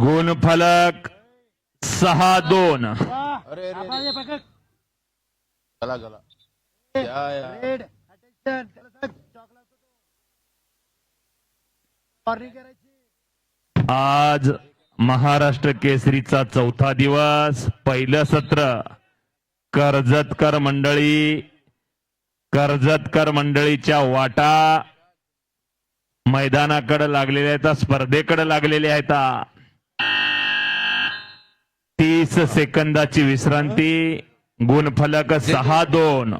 गुणफलक सहा दोन. अरे आज महाराष्ट्र केसरीचा चौथा दिवस पहिलं सत्र. कर्जतकर मंडळी कर्जतकर मंडळीच्या वाटा मैदानाकडे लागलेल्या आहेत स्पर्धेकडे लागलेल्या आहेत. तीस सेकंदाची विश्रांती. गुणफलक सहा दोन.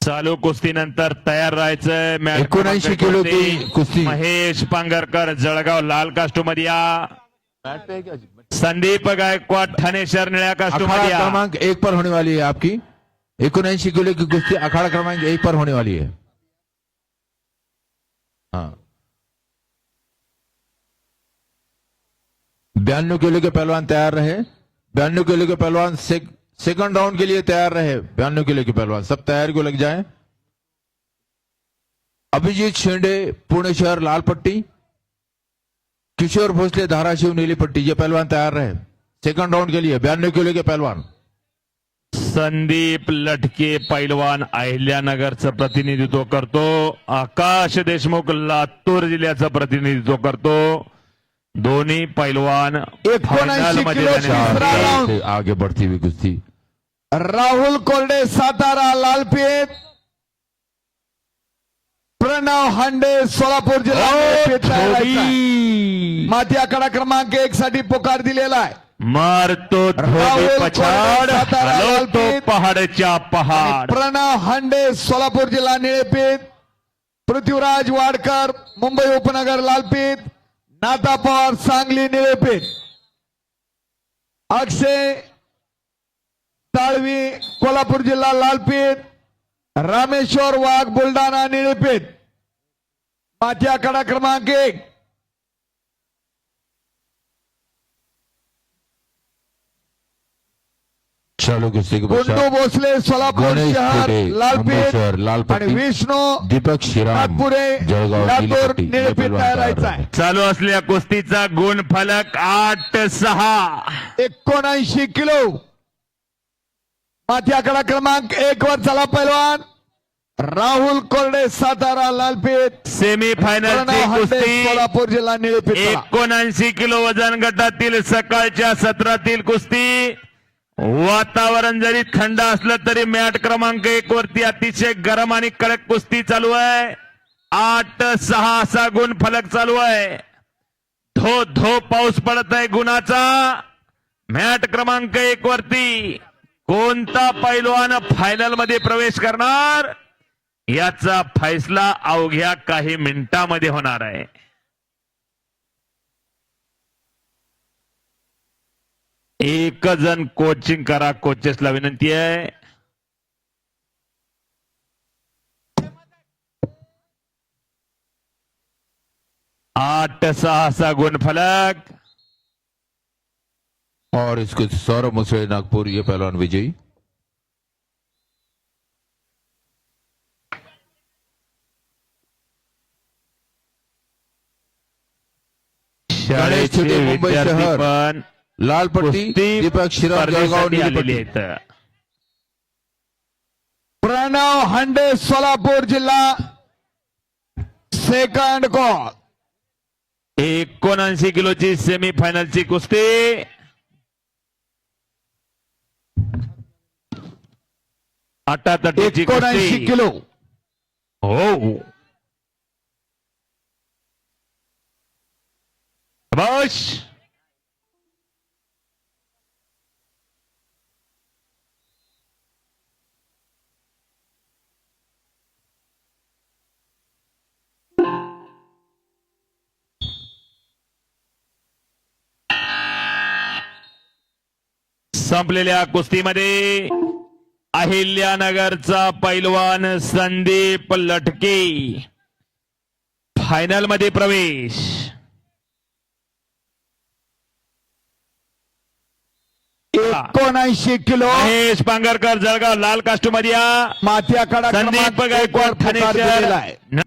चालू कुस्तीनंतर तयार राहायचंय मॅच 79 किलो की कुस्ती. महेश पांगरकर जळगाव लाल कास्टो मध्ये या संदीप गायकवाड ठाणे शहर निळ्या कास्टो अखाड़ा मध्ये क्रमांक एक पर होने वाली है आपकी. इक्यासी किलो की कुश्ती अखाड़ा क्रमांक एक पर होने वाली है हाँ। बयानवे किलो के पहलवान तैयार रहे। बयानवे किलो के पहलवान सेकंड राउंड के लिए तैयार रहे। बयानवे किलो के पहलवान, सब तैयार को लग जाए। अभिजीत शेंडे पुणे शहर, लाल पट्टी। किशोर भोसले, धाराशिव, नीली पट्टी, ये पहलवान तैयार रहे। सेकंड राउंड के लिए, बयानवे किलो के पहलवान। संदीप लटके पैलवान अहिल्यानगरचं प्रतिनिधित्व करतो. आकाश देशमुख लातूर जिल्ह्याचं प्रतिनिधित्व करतो. दोन्ही पैलवान आगे बढ़ती हुई कुश्ती. राहुल कोरडे सातारा लालपेठ. प्रणव हांडे सोलापूर जिल्हा माती आकडा क्रमांक एक साठी पुकार दिलेला आहे. मारतो पछाड हलवतो. पहाडच्या पहाड. प्रणव हांडे सोलापूर जिल्हा निळेपेठ पृथ्वीराज वाडकर मुंबई उपनगर लालपेठ नाथा पवार सांगली निळेपेठ अक्षय ताळवी कोल्हापूर जिल्हा लालपेठ रामेश्वर वाघ बुलढाणा निळेपेठ माथी आकडा क्रमांक एक. चालू कुश्ती के गुंडू भोसले सोलापूर शहर लालपेठ. आणि विष्णू दीपक श्रीराम नागपुरे जळगाव निळपेठ राहायचा चालू असलेल्या कुस्तीचा गुणफलक आठ सहा. एकोणऐंशी किलो. माथी आकडा क्रमांक एक वर चला पैलवान. राहुल कोरडे सातारा लालपेठ सेमी कुस्ती. सोलापूर जिल्हा निळपेठ. एकोणऐंशी किलो वजन गटातील सकाळच्या सत्रातील कुस्ती. वातावरण जरी थंड असलं तरी मॅट क्रमांक एक वरती अतिशय गरम आणि कडक कुस्ती चालू आहे. आठ सहा असा गुण फलक चालू आहे. धो धो पाऊस पडत आहे गुणाचा. मॅट क्रमांक एक वरती कोणता पैलवान फायनलमध्ये प्रवेश करणार? याचा फैसला अवघ्या काही मिनिटांमध्ये होणार आहे. एक जण कोचिंग करा कोचेसला विनंती आहे आठ सहा गुण गुणफलक और इसके सौरभ मुसळे नागपुर ये पहलवान विजयी। शाळेचे मुंबई शहर. लाल पट्टी दीपक जळगाव आहेत. प्रणव हांडे सोलापूर जिल्हा. सेकंड कॉल एकोणऐंशी किलोची सेमी फायनलची कुस्ती. अटातटीची एकोणऐंशी किलो. हो. बस संपलेल्या कुस्तीमध्ये अहिल्यानगरचा पैलवान संदीप लटके. फायनलमध्ये प्रवेश. एकोणऐंशी किलो. महेश पांगरकर जळगाव लाल कास्टूममध्ये या माथी आखाडा संदीप गायकवाड